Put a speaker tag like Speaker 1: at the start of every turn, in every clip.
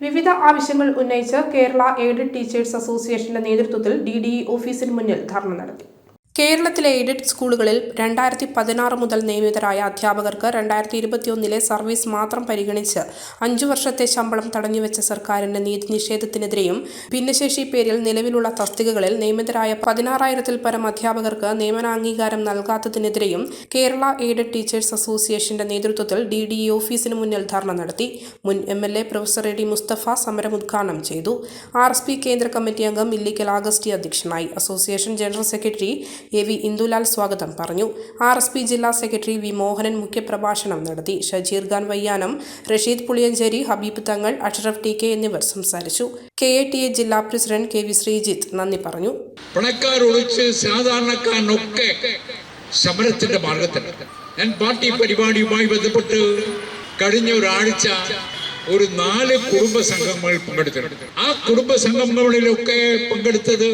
Speaker 1: വിവിധ ആവശ്യങ്ങൾ ഉന്നയിച്ച് കേരള എയ്ഡഡ് ടീച്ചേഴ്സ് അസോസിയേഷന്റെ നേതൃത്വത്തിൽ ഡി ഡി ഇ ഓഫീസിന് മുന്നിൽ ധർണ നടത്തി കേരളത്തിലെ എയ്ഡഡ് സ്കൂളുകളിൽ രണ്ടായിരത്തി പതിനാറ് മുതൽ നിയമിതരായ അധ്യാപകർക്ക് രണ്ടായിരത്തി ഇരുപത്തിയൊന്നിലെ സർവീസ് മാത്രം പരിഗണിച്ച് അഞ്ചു വർഷത്തെ ശമ്പളം തടഞ്ഞുവെച്ച സർക്കാരിന്റെ നീതി നിഷേധത്തിനെതിരെയും ഭിന്നശേഷി പേരിൽ നിലവിലുള്ള തസ്തികകളിൽ നിയമിതരായ പതിനാറായിരത്തിൽ പരം അധ്യാപകർക്ക് നിയമനാംഗീകാരം നൽകാത്തതിനെതിരെയും കേരള എയ്ഡഡ് ടീച്ചേഴ്സ് അസോസിയേഷന്റെ നേതൃത്വത്തിൽ ഡി ഡി ഇ ഓഫീസിന് മുന്നിൽ ധർണ നടത്തി. മുൻ M L A professor A D Mustafa സമരം ഉദ്ഘാടനം ചെയ്തു. ആർ എസ് പി കേന്ദ്ര കമ്മിറ്റി അംഗം ഇല്ലിക്കൽ ആഗസ്റ്റി അധ്യക്ഷനായി. Association general secretary A V Indulal സ്വാഗതം പറഞ്ഞു. ആർ എസ് പി ജില്ലാ സെക്രട്ടറി വി മോഹനൻ മുഖ്യപ്രഭാഷണം നടത്തി. ഷജീർ ഖാൻ വയ്യാനം റഷീദ് പുളിയഞ്ചേരി ഹബീബ് തങ്ങൾ അഷ്റഫ് ടി കെ എന്നിവർ സംസാരിച്ചു. കെ എ ടി എ ജില്ലാ പ്രസിഡന്റ് കെ വി ശ്രീജിത്ത് നന്ദി പറഞ്ഞു.
Speaker 2: സമരത്തിന്റെ മാർഗത്തിലുണ്ട് ഞാൻ പാർട്ടി പരിപാടിയുമായി ബന്ധപ്പെട്ട് കഴിഞ്ഞ ഒരാഴ്ച ഒരു നാല് കുടുംബ സംഘങ്ങൾ പങ്കെടുത്തിട്ടുണ്ട്. ആ കുടുംബ സംഘങ്ങളിലൊക്കെ പങ്കെടുത്തത്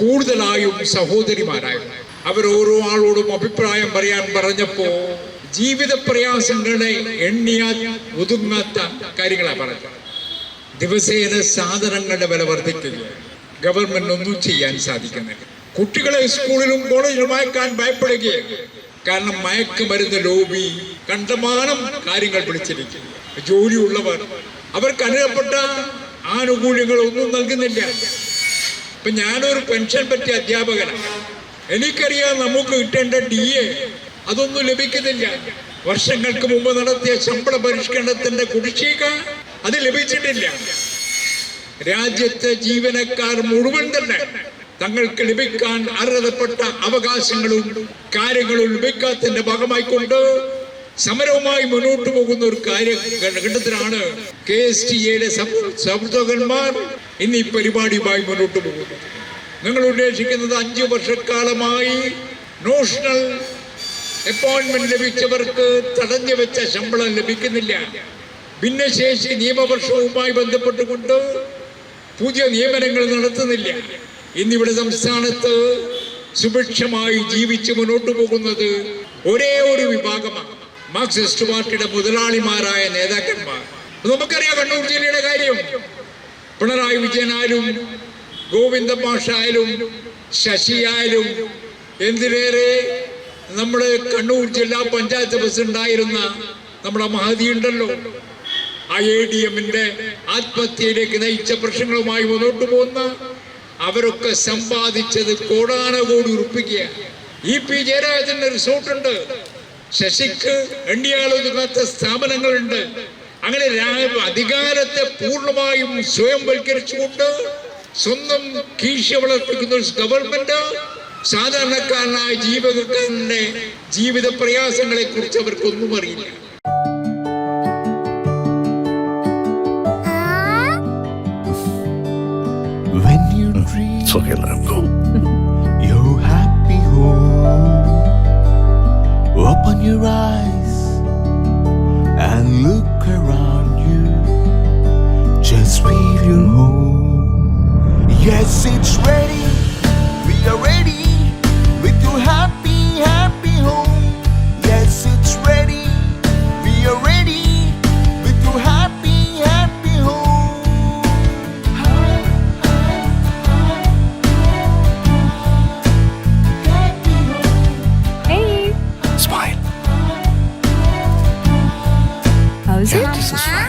Speaker 2: കൂടുതലായും സഹോദരിമാരായ. അവർ ഓരോ ആളോടും അഭിപ്രായം പറയാൻ പറഞ്ഞപ്പോ ജീവിത പ്രയാസങ്ങളെ എണ്ണിയാൽ ഒതുങ്ങാത്ത കാര്യങ്ങളാണ് പറഞ്ഞത്. ദിവസേന സാധനങ്ങളുടെ വില വർദ്ധിക്കുന്നു ഗവൺമെന്റ് ഒന്നും ചെയ്യാൻ സാധിക്കുന്നില്ല. കുട്ടികളെ സ്കൂളിലും കോളേജിലും അയക്കാൻ ഭയപ്പെടുകയാണ്. കാരണം മയക്കുമരുന്ന് ലോബി കണ്ടമാനം കാര്യങ്ങൾ പിടിച്ചിരിക്കുന്നു ജോലിയുള്ളവർ അവർക്ക് അനുഭവപ്പെട്ട ആനുകൂല്യങ്ങളൊന്നും നൽകുന്നില്ല. ഇപ്പൊ ഞാനൊരു പെൻഷൻ പറ്റിയ അധ്യാപകനാണ് എനിക്കറിയാം നമുക്ക് കിട്ടേണ്ട ഡി എ അതൊന്നും ലഭിക്കുന്നില്ല. വർഷങ്ങൾക്ക് മുമ്പ് നടത്തിയ ശമ്പള പരിഷ്കരണത്തിന്റെ കുടിശ്ശിക അത് ലഭിച്ചിട്ടില്ല. രാജ്യത്തെ ജീവനക്കാർ മുഴുവൻ തന്നെ തങ്ങൾക്ക് ലഭിക്കാൻ അർഹതപ്പെട്ട അവകാശങ്ങളും കാര്യങ്ങളും ലഭിക്കാത്തതിന്റെ ഭാഗമായിക്കൊണ്ട് സമരവുമായി മുന്നോട്ട് പോകുന്ന ഒരു കാര്യഘട്ടത്തിലാണ് കെ എസ് ടി എയുടെ സംരക്ഷകന്മാർ ഇന്ന് ഈ പരിപാടിയുമായി മുന്നോട്ട് പോകുന്നത്. നിങ്ങൾ ഉദ്ദേശിക്കുന്നത് അഞ്ചു വർഷക്കാലമായി നോഷണൽ അപ്പോയിന്റ്മെന്റ് ലഭിച്ചവർക്ക് തടഞ്ഞു വെച്ച ശമ്പളം ലഭിക്കുന്നില്ല. ഭിന്നശേഷി നിയമവർഷവുമായി ബന്ധപ്പെട്ടുകൊണ്ട് പുതിയ നിയമനങ്ങൾ നടത്തുന്നില്ല. ഇന്നിവിടെ സംസ്ഥാനത്ത് സുഭിക്ഷമായി ജീവിച്ച് മുന്നോട്ട് പോകുന്നത് ഒരേ ഒരു വിഭാഗമാണ്. മാർക്സിസ്റ്റ് പാർട്ടിയുടെ മുതലാളിമാരായ നേതാക്കന്മാർ. നമുക്കറിയാം കണ്ണൂർ ജില്ലയുടെ കാര്യം. പിണറായി വിജയനായാലും ഗോവിന്ദ മാഷായാലും ശശിയായാലും എന്തിനേറെ നമ്മുടെ കണ്ണൂർ ജില്ലാ പഞ്ചായത്ത് പ്രസിഡന്റായിരുന്ന നമ്മുടെ മഹതി ഉണ്ടല്ലോ. ഐ എ ഡി എമ്മിന്റെ ആത്മഹത്യയിലേക്ക് നയിച്ച പ്രശ്നങ്ങളുമായി മുന്നോട്ട് പോകുന്ന അവരൊക്കെ സമ്പാദിച്ചത് കോടാനകോടി ഉറപ്പിക്കുക ഇ പി ജയരാജന്റെ റിസോർട്ടുണ്ട്. ശശിക്ക് എണ്ണിയാളൊതുങ്ങാത്ത സ്ഥാപനങ്ങളുണ്ട്. അങ്ങനെ അധികാരത്തെ പൂർണമായും സ്വയംവൽക്കരിച്ചുകൊണ്ട് സ്വന്തം കീശ വളർത്തിക്കുന്ന ഒരു ഗവൺമെന്റ് സാധാരണക്കാരനായ ജീവനക്കാരന്റെ ജീവിത പ്രയാസങ്ങളെ കുറിച്ച് അവർക്കൊന്നും അറിയില്ല.
Speaker 3: When you dream open your eyes and look around you. Just feel your home. Yes, it's ready. We are ready